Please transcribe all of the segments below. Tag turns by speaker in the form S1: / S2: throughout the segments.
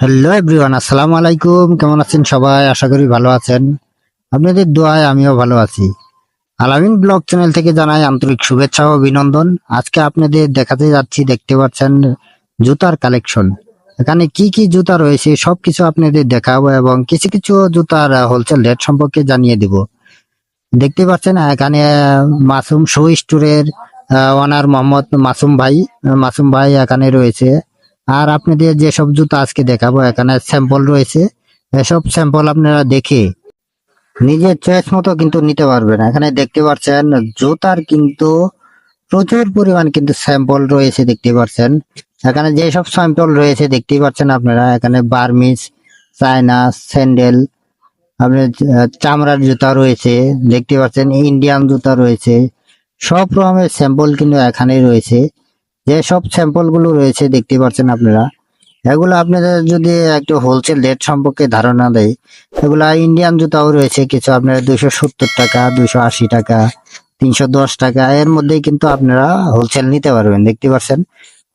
S1: Hello everyone আসসালামু আলাইকুম। কেমন আছেন সবাই? আশা করি ভালো আছেন। আপনাদের দোয়ায় আমিও ভালো আছি। আলামিন ব্লগ চ্যানেল থেকে জানাই আন্তরিক শুভেচ্ছা ও অভিনন্দন। আজকে আপনাদের দেখাতে যাচ্ছি, দেখতে পাচ্ছেন জুতার কালেকশন। এখানে কি কি জুতা রয়েছে সবকিছু আপনাদের দেখাবো এবং কিছু কিছু জুতার হোলসেল রেট সম্পর্কে জানিয়ে দিব। দেখতে পাচ্ছেন, এখানে মাসুম শু স্টোরের ওনার মোহাম্মদ মাসুম ভাই মাসুম ভাই এখানে রয়েছে। আর আপনাদের যেসব জুতা আজকে দেখাবো, এখানে স্যাম্পল রয়েছে। এসব স্যাম্পল আপনারা দেখে নিজের চয়েস মতো কিন্তু নিতে পারবেন। এখানে দেখতে পাচ্ছেন, জুতার কিন্তু প্রচুর পরিমাণ কিন্তু স্যাম্পল রয়েছে দেখতে পাচ্ছেন। এখানে যেসব স্যাম্পল রয়েছে দেখতে পাচ্ছেন আপনারা, এখানে বার্মিস চায়না, স্যান্ডেল, আপনার চামড়ার জুতা রয়েছে, দেখতে পাচ্ছেন, ইন্ডিয়ান জুতা রয়েছে। সব রকমের স্যাম্পল কিন্তু এখানে রয়েছে। যে সব স্যাম্পলগুলো রয়েছে দেখতে পাচ্ছেন আপনারা, এগুলো আপনাদের যদি একটু হোলসেল রেট সম্পর্কে ধারণা দেয়, এগুলা ইন্ডিয়ান জুতাও রয়েছে, কিছু আপনার দুইশো সত্তর টাকা, দুইশো আশি টাকা, তিনশো দশ টাকা, এর মধ্যেই কিন্তু আপনারা হোলসেল নিতে পারবেন, দেখতে পাচ্ছেন?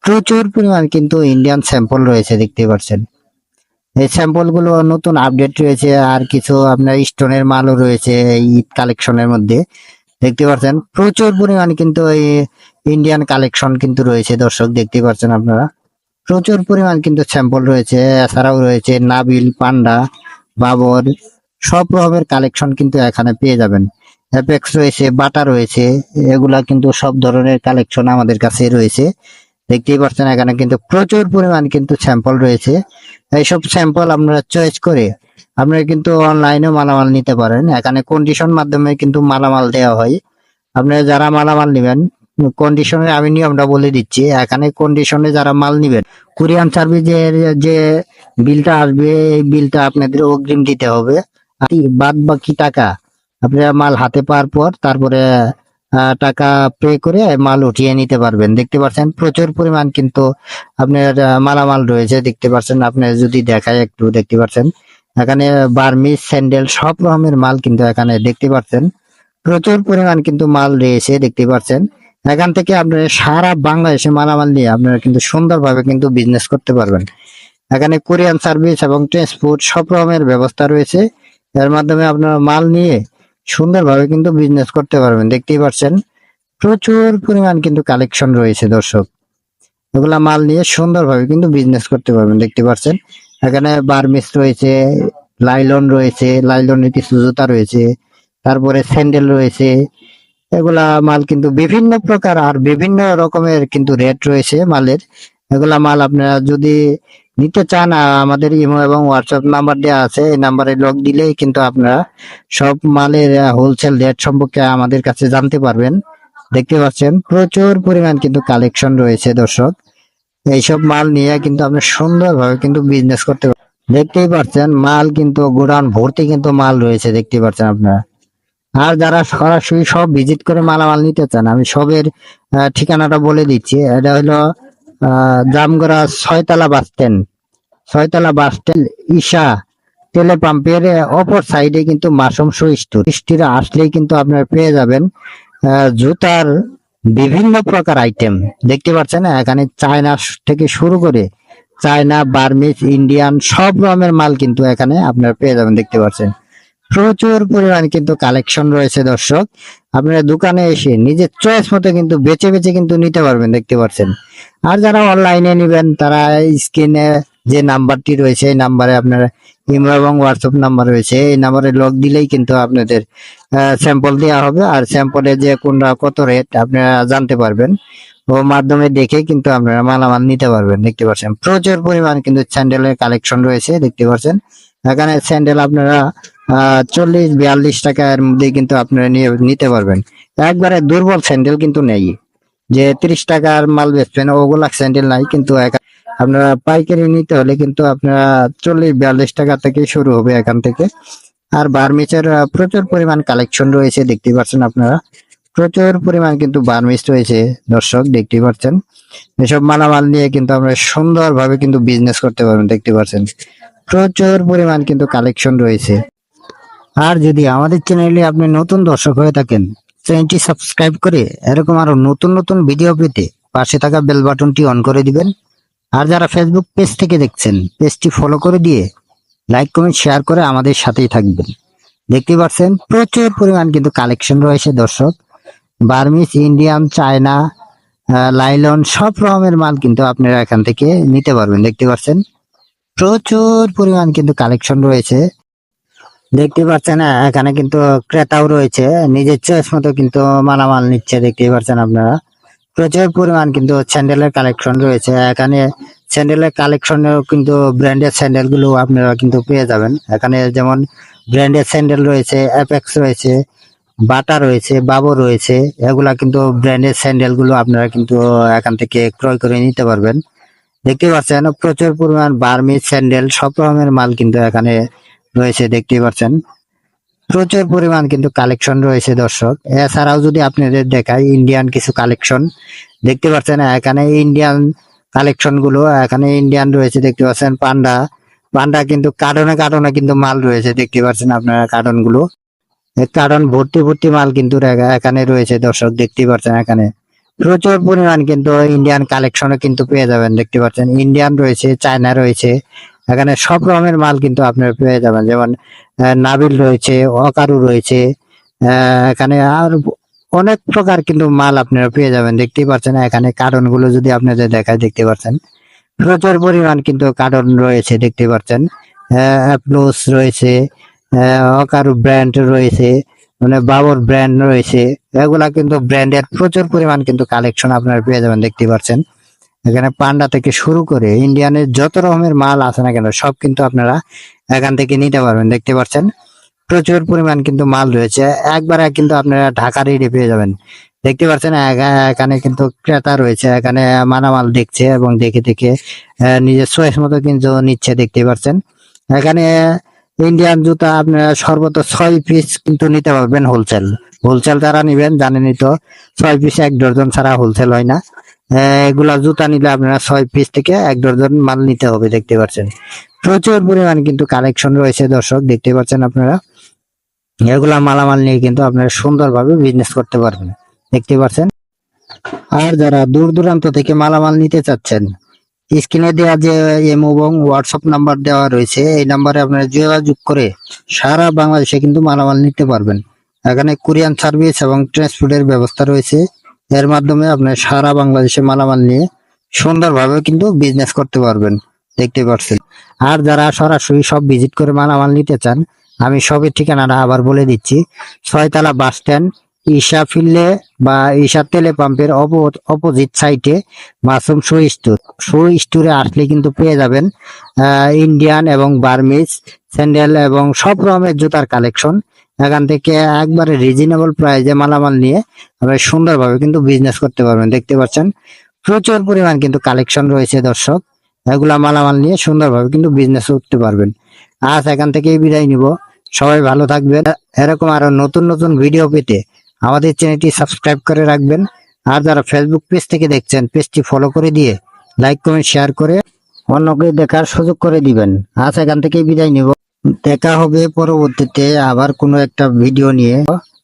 S1: প্রচুর পরিমাণ কিন্তু ইন্ডিয়ান স্যাম্পল রয়েছে, দেখতে পাচ্ছেন? এই স্যাম্পলগুলো নতুন আপডেট রয়েছে, আর কিছু আপনার স্টোনের মালও রয়েছে, এই কালেকশনের মধ্যে, দেখতে পাচ্ছেন? প্রচুর পরিমাণ কিন্তু এই ইন্ডিয়ান কালেকশন কিন্তু রয়েছে, দর্শক দেখতে পাচ্ছেন আপনারা। প্রচুর পরিমাণ কিন্তু স্যাম্পল রয়েছে, এছাড়াও রয়েছে নাবিল, পান্ডা, বাবর, সব রকমের কালেকশন কিন্তু এখানে পেয়ে যাবেন। অ্যাপেক্স রয়েছে, বাটা রয়েছে, এগুলা কিন্তু সব ধরনের কালেকশন আমাদের কাছে রয়েছে। দেখতেই পাচ্ছেন এখানে কিন্তু প্রচুর পরিমাণ কিন্তু স্যাম্পল রয়েছে। এইসব স্যাম্পল আপনারা চয়েস করে আপনারা কিন্তু অনলাইনে মালামাল নিতে পারেন। এখানে কন্ডিশন মাধ্যমে কিন্তু মালামাল দেওয়া হয়। আপনারা যারা মালামাল নেবেন কন্ডিশনে আমি নিয়মটা বলে দিচ্ছি। এখানে কন্ডিশনে যারা মাল নিবেন কুরিয়ান সার্ভিসের যে বিলটা আসবে, এই বিলটা আপনাদের অগ্রিম দিতে হবে। বাদ বাকি টাকা আপনারা মাল হাতে পাওয়ার পর তারপরে টাকা পে করে মাল উঠিয়ে নিতে পারবেন। দেখতে পাচ্ছেন, প্রচুর পরিমাণ কিন্তু আপনার মালামাল রয়েছে। দেখতে পাচ্ছেন আপনি যদি দেখায় একটু, দেখতে পাচ্ছেন। এখানে বার্মিস স্যান্ডেল সব রকমের মাল কিন্তু এখানে দেখতে পাচ্ছেন। প্রচুর পরিমাণ কিন্তু মাল রয়েছে, দেখতে পাচ্ছেন। এখান থেকে আপনারা সারা বাংলাদেশে মালামাল নিয়ে আপনারা কিন্তু সুন্দরভাবে কিন্তু বিজনেস করতে পারবেন। এখানে কোরিয়ান সার্ভিস এবং ট্রান্সপোর্ট সব রকমের ব্যবস্থা রয়েছে। এর মাধ্যমে আপনারা মাল নিয়ে সুন্দরভাবে কিন্তু বিজনেস করতে পারবেন। দেখতেই পাচ্ছেন, প্রচুর পরিমাণ কিন্তু কালেকশন রয়েছে দর্শক। এগুলা মাল নিয়ে সুন্দরভাবে কিন্তু বিজনেস করতে পারবেন দেখতে পাচ্ছেন। এখানে বার্মিস রয়েছে, লাইলন রয়েছে, লাইলনের কিছু জুতা রয়েছে, তারপরে স্যান্ডেল রয়েছে এগুলা মাল কিন্তু বিভিন্ন প্রকার আর বিভিন্ন রকমের কিন্তু রেট রয়েছে মালের। এগুলা মাল আপনারা যদি নিতে চান আমাদের ইমো এবং হোয়াটসঅ্যাপ নাম্বার দেওয়া আছে, এই নাম্বারে লগ দিলেই কিন্তু আপনারা সব মালের হোলসেল রেট সম্পর্কে আমাদের কাছে জানতে পারবেন। দেখতে পাচ্ছেন, প্রচুর পরিমাণ কিন্তু কালেকশন রয়েছে দর্শক। এইসব মাল নিয়ে কিন্তু আপনি সুন্দরভাবে কিন্তু বিজনেস করতে দেখতেই পাচ্ছেন, মাল কিন্তু গোডাউন ভর্তি কিন্তু মাল রয়েছে, দেখতে পাচ্ছেন আপনারা। আর যারা সরাসরি সব ভিজিট করে মালামাল নিতে চান, আমি সবের ঠিকানাটা বলে দিচ্ছি। এটা হলো Jamgara Chhoytola bus stand Chhoytola bus stand Isha তেলে পাম্পের অপর সাইডে কিন্তু মাসুম শু স্টোর আসলেই কিন্তু আপনার পেয়ে যাবেন জুতার বিভিন্ন প্রকার আইটেম দেখতে পাচ্ছেন, এখানে চায়না থেকে শুরু করে চায়না বার্মিস ইন্ডিয়ান সব রকমের মাল কিন্তু এখানে আপনার পেয়ে যাবেন, দেখতে পাচ্ছেন। প্রচুর পরিমাণ কিন্তু কালেকশন রয়েছে দর্শক। আপনারা দোকানে এসে নিজের চয়েস মতো কিন্তু বেছে বেছে কিন্তু নিতে পারবেন, দেখতে পাচ্ছেন। আর যারা অনলাইনে নেবেন, তারা স্ক্রিনে যে নাম্বারটি রয়েছে, এই নাম্বারে আপনারা ইমো এবং হোয়াটসঅ্যাপ নাম্বার রয়েছে। এই নাম্বারে লগ দিলেই কিন্তু আপনাদের স্যাম্পল দেওয়া হবে। আর স্যাম্পলে যে কোনটা, কত রেট আপনারা জানতে পারবেন। ও মাধ্যমে দেখে কিন্তু আপনারা মালামাল নিতে পারবেন, দেখতে পাচ্ছেন। প্রচুর পরিমাণ কিন্তু স্যান্ডেলের কালেকশন রয়েছে, দেখতে পাচ্ছেন। এখানে স্যান্ডেল আপনারা চল্লিশ, বিয়াল্লিশ টাকার মধ্যে কিন্তু আপনারা নিয়ে, নিতে পারবেন। একবারে দুর্বল স্যান্ডেল কিন্তু নেই। যে তিরিশ টাকার মাল বেচবেন, ওগুলা স্যান্ডেল নাই, কিন্তু আপনারা পাইকারি নিতে হলে কিন্তু আপনারা চল্লিশ, বিয়াল্লিশ টাকা থেকে শুরু হবে এখান থেকে। আর বার্মিচের প্রচুর পরিমাণ কালেকশন রয়েছে, দেখতে পাচ্ছেন আপনারা। প্রচুর পরিমাণ কিন্তু বার্মিস রয়েছে, দর্শক, দেখতে পাচ্ছেন। এসব মালামাল নিয়ে কিন্তু আমরা সুন্দরভাবে কিন্তু বিজনেস করতে পারবেন, দেখতে পাচ্ছেন। প্রচুর পরিমাণ কিন্তু কালেকশন রয়েছে। আর যদি আমাদের চ্যানেলে আপনি নতুন দর্শক হয়ে থাকেন চ্যানেলটি সাবস্ক্রাইব করে এরকম আরও নতুন নতুন ভিডিও পেতে পাশে থাকা বেল বাটনটি অন করে দিবেন। আর যারা ফেসবুক পেজ থেকে দেখছেন পেজটি ফলো করে দিয়ে লাইক কমেন্ট শেয়ার করে আমাদের সাথেই থাকবেন। দেখতে পাচ্ছেন, প্রচুর পরিমাণ কিন্তু কালেকশন রয়েছে দর্শক। বার্মিস ইন্ডিয়ান চায়না লাইলন সব রকমের মাল কিন্তু আপনারা এখান থেকে নিতে পারবেন। দেখতে পাচ্ছেন প্রচুর পরিমাণ কিন্তু কালেকশন রয়েছে। দেখতে পাচ্ছেন এখানে কিন্তু ক্রেতাও রয়েছে। নিজের চয়েস মতো কিন্তু মালামাল নিচ্ছে দেখতে পাচ্ছেন আপনারা। প্রচুর পরিমাণ কিন্তু স্যান্ডেলের কালেকশন রয়েছে। এখানে স্যান্ডেলের কালেকশনেও কিন্তু ব্র্যান্ডেড স্যান্ডেলগুলো আপনারা কিন্তু পেয়ে যাবেন। এখানে যেমন ব্র্যান্ডেড স্যান্ডেল রয়েছে অ্যাপেক্স রয়েছে বাটা রয়েছে বাবো রয়েছে। এগুলা কিন্তু ব্র্যান্ডেড স্যান্ডেলগুলো আপনারা কিন্তু এখান থেকে ক্রয় করে নিতে পারবেন। দেখতে পাচ্ছেন প্রচুর পরিমাণ বার্মি, স্যান্ডেল, সব রকমের মাল কিন্তু এখানে রয়েছে, দেখতে পাচ্ছেন। প্রচুর পরিমাণ কিন্তু কালেকশন রয়েছে, দর্শক। এছাড়াও যদি আপনাদের দেখাই ইন্ডিয়ান কিছু কালেকশন, দেখতে পাচ্ছেন এখানে ইন্ডিয়ান কালেকশনগুলো এখানে ইন্ডিয়ান রয়েছে, দেখতে পাচ্ছেন পান্ডা। পান্ডা কিন্তু কার্টনে কার্টনে কিন্তু মাল রয়েছে, দেখতে পাচ্ছেন আপনারা কার্টনগুলো কার্টন ভর্তি ভর্তি মাল কিন্তু এখানে রয়েছে, দর্শক, দেখতে পাচ্ছেন এখানে। প্রচুর পরিমাণ কিন্তু ইন্ডিয়ান কালেকশনও কিন্তু পেয়ে যাবেন, দেখতে পাচ্ছেন। ইন্ডিয়ান রয়েছে চায়না রয়েছে, এখানে সব রকমের মাল কিন্তু আপনারা পেয়ে যাবেন। যেমন নাবিল রয়েছে, অকারু রয়েছে এখানে আর অনেক প্রকার কিন্তু মাল আপনারা পেয়ে যাবেন, দেখতেই পাচ্ছেন। এখানে কার্টনগুলো যদি আপনাদের দেখায়, দেখতে পাচ্ছেন। প্রচুর পরিমাণ কিন্তু কার্টন রয়েছে, দেখতে পাচ্ছেন। অ্যাপ্লোস রয়েছে অকারু ব্র্যান্ড রয়েছে মানে বাবর ব্র্যান্ড রয়েছে। এগুলা কিন্তু ব্র্যান্ডের প্রচুর পরিমাণ কিন্তু কালেকশন আপনারা পেয়ে যাবেন, দেখতে পাচ্ছেন। এখানে পান্ডা থেকে শুরু করে ইন্ডিয়ানের যত রকমের মাল আছে না কেন, সব কিন্তু আপনারা এখান থেকে নিতে পারবেন, দেখতে পাচ্ছেন। প্রচুর পরিমাণ কিন্তু মাল রয়েছে। একবারে কিন্তু আপনারা ঢাকা রেডি পেয়ে যাবেন। দেখতে পাচ্ছেন এখানে কিন্তু ক্রেতা রয়েছে, এখানে মালামাল দেখছে এবং দেখে দেখে নিজের চয়েস মতো কিন্তু নিচ্ছে, দেখতে পাচ্ছেন। এখানে ইন্ডিয়ান জুতা আপনারা সর্বোচ্চ ছয় পিস কিন্তু নিতে পারবেন হোলসেল হোলসেল যারা নিবেন, জানেনই তো, ছয় পিস এক ডজন ছাড়া হোলসেল হয় না। এগুলা জুতা নিলে আপনারা ছয় পিস থেকে এক ডজন মাল নিতে হবে, দেখতে পাচ্ছেন। প্রচুর পরিমাণ কিন্তু কালেকশন রয়েছে, দর্শক, দেখতে পাচ্ছেন আপনারা। এগুলা মালামাল নিয়ে কিন্তু আপনারা সুন্দরভাবে বিজনেস করতে পারবেন, দেখতে পাচ্ছেন। আর যারা দূর দূরান্ত থেকে মালামাল নিতে চাচ্ছেন স্ক্রিনে দেওয়া যে এম এবং হোয়াটসঅ্যাপ নাম্বার দেওয়া রয়েছে, এই নাম্বারে আপনারা যোগাযোগ করে সারা বাংলাদেশে কিন্তু মালামাল নিতে পারবেন। এখানে কোরিয়ান সার্ভিস এবং ট্রান্সপোর্টের ব্যবস্থা রয়েছে। এর মাধ্যমে আপনার সারা বাংলাদেশে মালামাল নিয়ে সুন্দরভাবে কিন্তু বিজনেস করতে পারবেন। দেখতে পাচ্ছেন। আর যারা সরাসরি সব ভিজিট করে মালামাল নিতে চান, আমি সবের ঠিকানাটা আবার বলে দিচ্ছি। ছয়তলা বাস স্ট্যান্ড ঈশা ফিল্ডে বা ঈশা তেলে পাম্পের অপোজিট সাইডে মাসুম শু স্টোর শু স্টোরে আসলে কিন্তু পেয়ে যাবেন ইন্ডিয়ান এবং বার্মিজ স্যান্ডেল এবং সব রকমের জুতার কালেকশন এখান থেকে একবারে রিজনেবল প্রাইসে মালামাল নিয়ে আপনারা সুন্দরভাবে কিন্তু বিজনেস করতে পারবেন, দেখতে পাচ্ছেন? প্রচুর পরিমাণ কিন্তু কালেকশন রয়েছে দর্শক। এগুলা মালামাল নিয়ে সুন্দরভাবে কিন্তু বিজনেস করতে পারবেন। আজ এখান থেকেই বিদায় নিব। সবাই ভালো থাকবেন। এরকম আরও নতুন নতুন ভিডিও পেতে আমাদের চ্যানেলটি সাবস্ক্রাইব করে রাখবেন। আর যারা ফেসবুক পেজ থেকে দেখছেন পেজটি ফলো করে দিয়ে লাইক কমেন্ট শেয়ার করে অন্যকে দেখার সুযোগ করে দিবেন। আজ এখান থেকে বিদায় নিব। দেখা হবে পরবর্তীতে আবার কোনো একটা ভিডিও নিয়ে।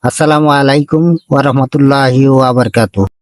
S1: আসসালামু আলাইকুম ওয়া বারাকাতুহু।